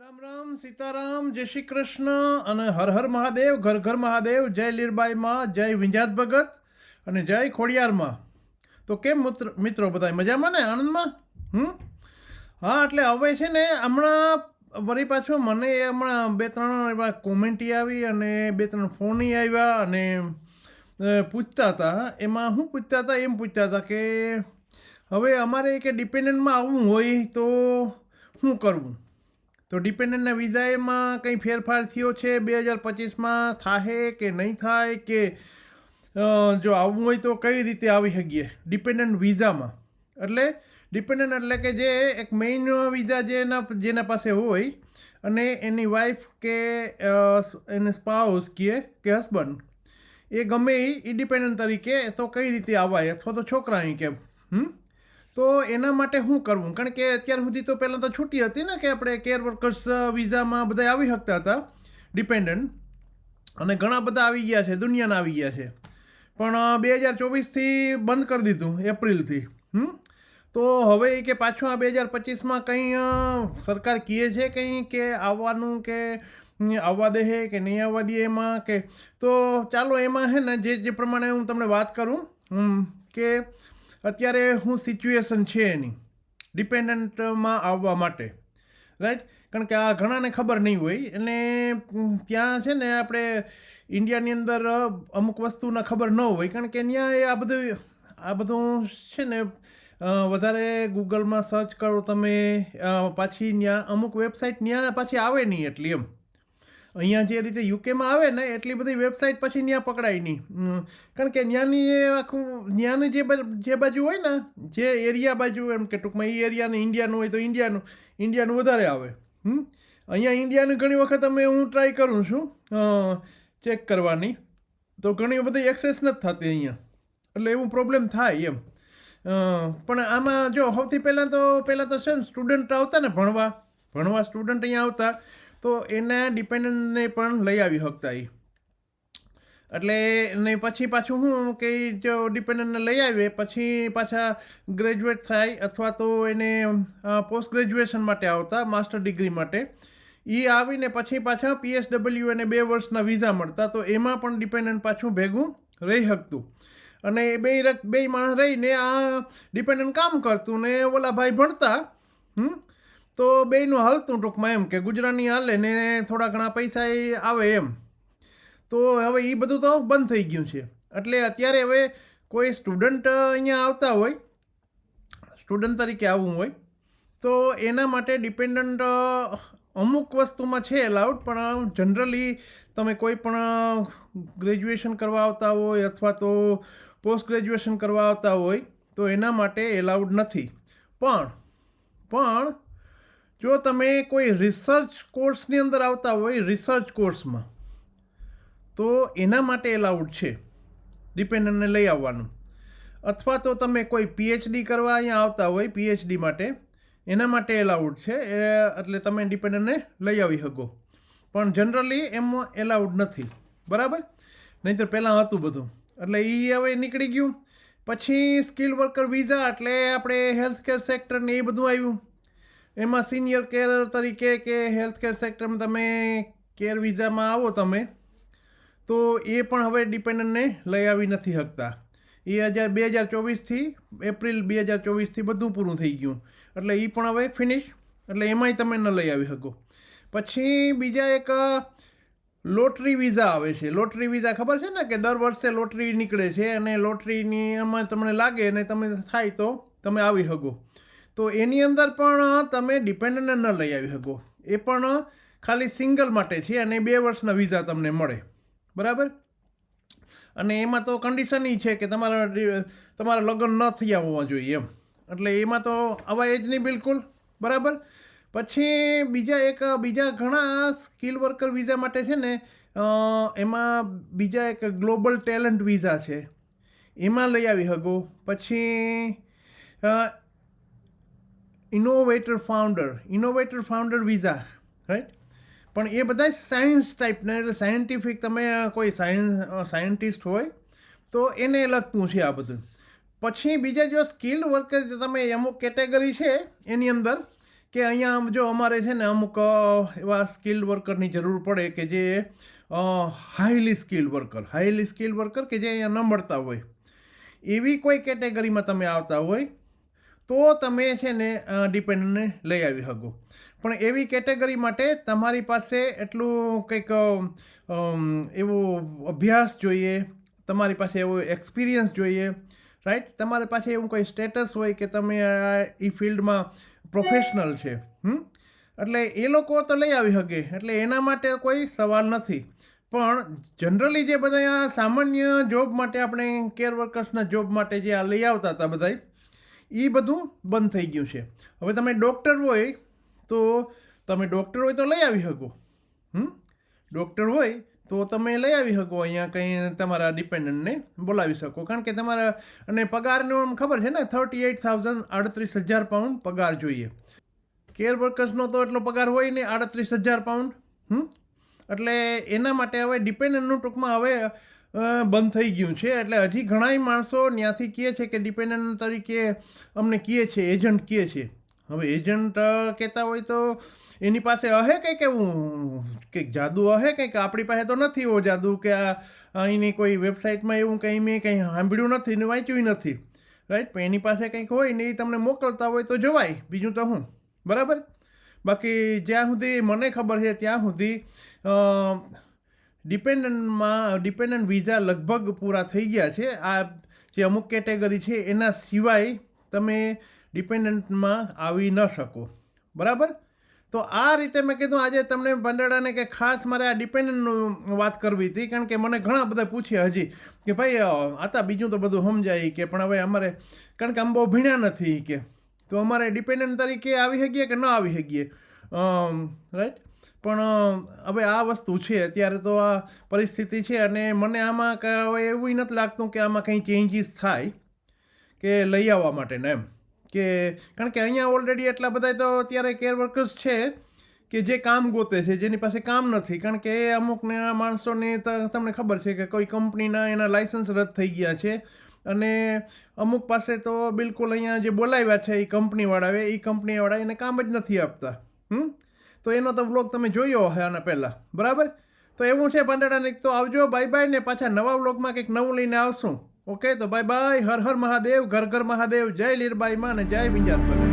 રામ રામ, સીતારામ, જય શ્રી કૃષ્ણ અને હર હર મહાદેવ, ઘર ઘર મહાદેવ, જય લીરબાઈમાં જય વિંજાત ભગત અને જય ખોડિયારમાં તો કેમ મિત્ર, મિત્રો બધા મજામાં ને? આનંદમાં? હમ? હા, એટલે હવે છે ને હમણાં વળી પાછું મને હમણાં બે ત્રણ એવા કોમેન્ટી આવી અને બે ત્રણ ફોની આવ્યા અને પૂછતા હતા. એમાં હું પૂછતા હતા? એમ પૂછતા હતા કે હવે અમારે કે ડિપેન્ડન્ટમાં આવવું હોય તો શું કરવું? તો ડિપેન્ડન્ટના વિઝામાં કંઈ ફેરફાર થયો છે? બે હજાર પચીસમાં થાહે કે નહીં થાય કે જો આવવું હોય તો કઈ રીતે આવી શકીએ? ડિપેન્ડન્ટ વિઝામાં એટલે ડિપેન્ડન્ટ એટલે કે જે એક મેઇન વિઝા જેના જેના પાસે હોય અને એની વાઈફ કે એને સ્પાઉસ કહે કે હસબન્ડ એ ગમે એ ઇન્ડિપેન્ડન્ટ તરીકે તો કઈ રીતે આવાય? અથવા તો છોકરા અહીં કેમ? હમ? તો એના માટે શું કરવું? કારણ કે અત્યાર સુધી તો પહેલાં તો છૂટી હતી ને કે આપણે કેર વર્કર્સ વિઝામાં બધા આવી શકતા હતા ડિપેન્ડન્ટ અને ઘણા બધા આવી ગયા છે, દુનિયાના આવી ગયા છે. પણ બે હજાર ચોવીસથી બંધ કરી દીધું, એપ્રિલથી. હમ? તો હવે કે પાછું આ બે હજાર પચીસમાં કંઈ સરકાર કહે છે કંઈ કે આવવાનું કે આવવા દે કે નહીં આવવા દે એમાં કે તો ચાલો એમાં હે ને જે જે પ્રમાણે હું તમને વાત કરું કે અત્યારે હું સિચ્યુએશન છે એની? ડિપેન્ડન્ટમાં આવવા માટે. રાઈટ કારણ કે આ ઘણાને ખબર નહીં હોય. અને ત્યાં છે ને આપણે ઇન્ડિયાની અંદર અમુક વસ્તુના ખબર ન હોય. કારણ કે ત્યાં એ આ બધું આ બધું છે ને વધારે ગૂગલમાં સર્ચ કરો તમે પાછી ત્યાં અમુક વેબસાઇટ ત્યાં પાછી આવે નહીં એટલી એમ. અહીંયા જે રીતે યુકેમાં આવે ને, એટલી બધી વેબસાઇટ પછી ત્યાં પકડાય નહીં. કારણ કે ત્યાંની એ આખું ત્યાંની જે જે બાજુ હોય ને, જે એરિયા બાજુ એમ કે ટૂંકમાં એ એરિયાને ઇન્ડિયાનું હોય તો ઇન્ડિયાનું ઇન્ડિયાનું વધારે આવે. હમ. અહીંયા ઇન્ડિયાનું ઘણી વખત અમે હું ટ્રાય કરું છું ચેક કરવાની. તો ઘણી બધી એક્સેસ નથી થતી અહીંયા. એટલે એવું પ્રોબ્લેમ થાય એમ. પણ આમાં જો સૌથી પહેલાં તો પહેલાં તો છે ને સ્ટુડન્ટ આવતા ને ભણવા. ભણવા સ્ટુડન્ટ અહીંયા આવતા. તો એના ડિપેન્ડન્ટને પણ લઈ આવી શકતા એ એટલે ને પછી પાછું શું કે જો ડિપેન્ડન્ટને લઈ આવીએ પછી પાછા ગ્રેજ્યુએટ થાય અથવા તો એને પોસ્ટ ગ્રેજ્યુએશન માટે આવતા માસ્ટર ડિગ્રી માટે. એ આવીને પછી પાછા પીએસડબલ્યુ એને બે વર્ષના વિઝા મળતા, તો એમાં પણ ડિપેન્ડન્ટ પાછું ભેગું રહી શકતું અને એ બે બે માણસ રહીને આ ડિપેન્ડન્ટ કામ કરતું ને ઓલા ભાઈ ભણતા, હમ તો બેયનું હાલતું ટૂંકમાં એમ કે ગુજરાતની હાલે ને થોડા ઘણા પૈસા એ આવે એમ. તો હવે એ બધું તો બંધ થઈ ગયું છે. એટલે અત્યારે હવે કોઈ સ્ટુડન્ટ અહીંયા આવતા હોય, સ્ટુડન્ટ તરીકે આવવું હોય, તો એના માટે ડિપેન્ડન્ટ, અમુક વસ્તુમાં છે એલાઉડ પણ જનરલી તમે કોઈ પણ ગ્રેજ્યુએશન કરવા આવતા હોય અથવા તો પોસ્ટ ગ્રેજ્યુએશન કરવા આવતા હોય, તો એના માટે એલાઉડ નથી. પણ પણ જો તમે કોઈ રિસર્ચ કોર્સની અંદર આવતા હોય રિસર્ચ કોર્સમાં તો એના માટે એલાઉડ છે. ડિપેન્ડન્ટને લઈ આવવાનું. અથવા તો તમે કોઈ પીએચડી કરવા અહીંયા આવતા હોય પીએચડી માટે, એના માટે એલાઉડ છે. એટલે તમે ડિપેન્ડન્ટને લઈ આવી શકો. પણ જનરલી એમાં એલાઉડ નથી. બરાબર? નહીંતર પહેલાં હતું બધું. એટલે એ હવે નીકળી ગયું. પછી સ્કિલ વર્કર વિઝા એટલે આપણે હેલ્થ કેર સેક્ટર એ બધું આવ્યું. એમાં સિનિયર કેર તરીકે કે હેલ્થ કેર સેક્ટરમાં તમે કેર વિઝામાં આવો તમે, તો એ પણ હવે ડિપેન્ડન્ટને લઈ આવી નથી શકતા એ હજાર બે હજાર ચોવીસથી એપ્રિલ બે હજાર ચોવીસથી બધું પૂરું થઈ ગયું. એટલે એ પણ હવે ફિનિશ એટલે એમાંય તમે ન લઈ આવી શકો. પછી બીજા એક લોટરી વિઝા આવે છે. લોટરી વિઝા ખબર છે ને કે દર વર્ષે લોટરી નીકળે છે અને લોટરીની એમાં તમને લાગે અને તમે થાય તો તમે આવી શકો. તો એની અંદર પણ તમે ડિપેન્ડન્ટને ન લઈ આવી શકો. એ પણ ખાલી સિંગલ માટે છે અને બે વર્ષના વિઝા તમને મળે. બરાબર? અને એમાં તો કન્ડિશન એ છે કે તમારા તમારા લગ્ન ન થયા હોવા જોઈએ એમ. એટલે એમાં તો આવા એજ નહીં બિલકુલ. બરાબર? પછી બીજા એક, બીજા ઘણા સ્કિલ વર્કર વિઝા માટે છે ને એમાં બીજા એક ગ્લોબલ ટેલેન્ટ વિઝા છે. એમાં લઈ આવી શકો. પછી innovator founder innovator founder visa right પણ એ બધા સાયન્સ ટાઈપના એટલે સાયન્ટિફિક તમે કોઈ સાયન્સ સાયન્ટિસ્ટ હોય, તો એને લગતું છે આ બધું. પછી બીજા જો સ્કિલ વર્કર તમે અમુક કેટેગરી છે, એની અંદર, કે અહીંયા જો અમારે છે ને અમુક એવા સ્કિલ્ડ વર્કરની જરૂર પડે કે જે highly skilled worker highly skilled worker કે જે અહીંયા ન મળતા હોય. એવી કોઈ કેટેગરીમાં તમે આવતા હોય તો તમે છે ને ડિપેન્ડન્ટને લઈ આવી શકો. પણ એવી કેટેગરી માટે તમારી પાસે એટલું કંઈક એવો અભ્યાસ જોઈએ, તમારી પાસે એવો એક્સપિરિયન્સ જોઈએ રાઈટ તમારી પાસે એવું કોઈ સ્ટેટસ હોય કે તમે એ ફિલ્ડમાં પ્રોફેશનલ છે, હમ? એટલે એ લોકો તો લઈ આવી શકે, એટલે એના માટે કોઈ સવાલ નથી. પણ જનરલી જે બધા સામાન્ય જોબ માટે આપણે કેર વર્કર્સના જોબ માટે જે આ લઈ આવતા હતા બધા એ બધું બંધ થઈ ગયું છે. હવે તમે ડૉક્ટર હોય તો તમે ડૉક્ટર હોય તો લઈ આવી શકો. હમ? ડૉક્ટર હોય તો તમે લઈ આવી શકો. અહીંયા કંઈ તમારા ડિપેન્ડન્ટને બોલાવી શકો. કારણ કે તમારા, અને પગારનો આમ ખબર છે ને થર્ટી એઇટ થાઉઝન્ડ આડત્રીસ હજાર પાઉન્ડ પગાર જોઈએ. કેર વર્કર્સનો તો એટલો પગાર હોય ને આડત્રીસ હજાર પાઉન્ડ હમ? એટલે એના માટે હવે ડિપેન્ડન્ટનું ટૂંકમાં હવે બંધ થઈ ગયું છે. એટલે હજી ઘણાય માણસો ત્યાંથી કહે છે કે ડિપેન્ડન્ટ તરીકે અમને કહે છે એજન્ટ કહે છે. હવે એજન્ટ કહેતા હોય તો એની પાસે અહે કંઈક એવું, કંઈક જાદુ અહે કંઈક? આપણી પાસે તો નથી એવો જાદુ કે આ અહીંની કોઈ વેબસાઇટમાં એવું કંઈ મેં કંઈ સાંભળ્યું નથી ને વાંચ્યું નથી. રાઈટ પણ એની પાસે કંઈક હોય ને એ તમને મોકલતા હોય તો જવાય. બીજું તો હું. બરાબર? બાકી જ્યાં સુધી મને ખબર છે ત્યાં સુધી ડિપેન્ડન્ટમાં ડિપેન્ડન્ટ વિઝા લગભગ પૂરા થઈ ગયા છે. આ જે અમુક કેટેગરી છે, એના સિવાય તમે ડિપેન્ડન્ટમાં આવી ન શકો. બરાબર? તો આ રીતે મેં કીધું, આજે તમને ભંડારાને કે ખાસ મારે આ ડિપેન્ડન્ટનું વાત કરવી હતી, કારણ કે મને ઘણા બધા પૂછ્યા હજી કે ભાઈ આતા બીજું તો બધું સમજાય કે પણ હવે અમારે કારણ કે આમ બહુ ભીણ્યા નથી કે. તો અમારે ડિપેન્ડન્ટ તરીકે આવી શકીએ કે ન આવી શકીએ? રાઈટ પણ હવે આ વસ્તુ છે, અત્યારે તો આ પરિસ્થિતિ છે અને મને આમાં હવે એવું નથી લાગતું કે આમાં કંઈ ચેન્જીસ થાય કે લઈ આવવા માટેના એમ. કે, કારણ કે અહીંયા ઓલરેડી એટલા બધા તો અત્યારે કેર વર્કર્સ છે કે જે કામ ગોતે છે, જેની પાસે કામ નથી. કારણ કે એ અમુકને માણસોને તમને ખબર છે કે કોઈ કંપનીના એના લાઇસન્સ રદ થઈ ગયા છે અને અમુક પાસે તો બિલકુલ અહીંયા જે બોલાવ્યા છે એ કંપનીવાળા એ કંપનીવાળા એને કામ જ નથી આપતા. હમ? તો એનો તો વ્લોગ તમે જોયો હશે આના પહેલાં. બરાબર? તો એવું છે પાંદડાને તો આવજો બાય બાય ને પાછા નવા વ્લોગમાં કંઈક નવું લઈને આવશું. ઓકે તો બાય બાય હર હર મહાદેવ, ઘર ઘર મહાદેવ, જય લીરબાઈ માં અને જય વિંજાત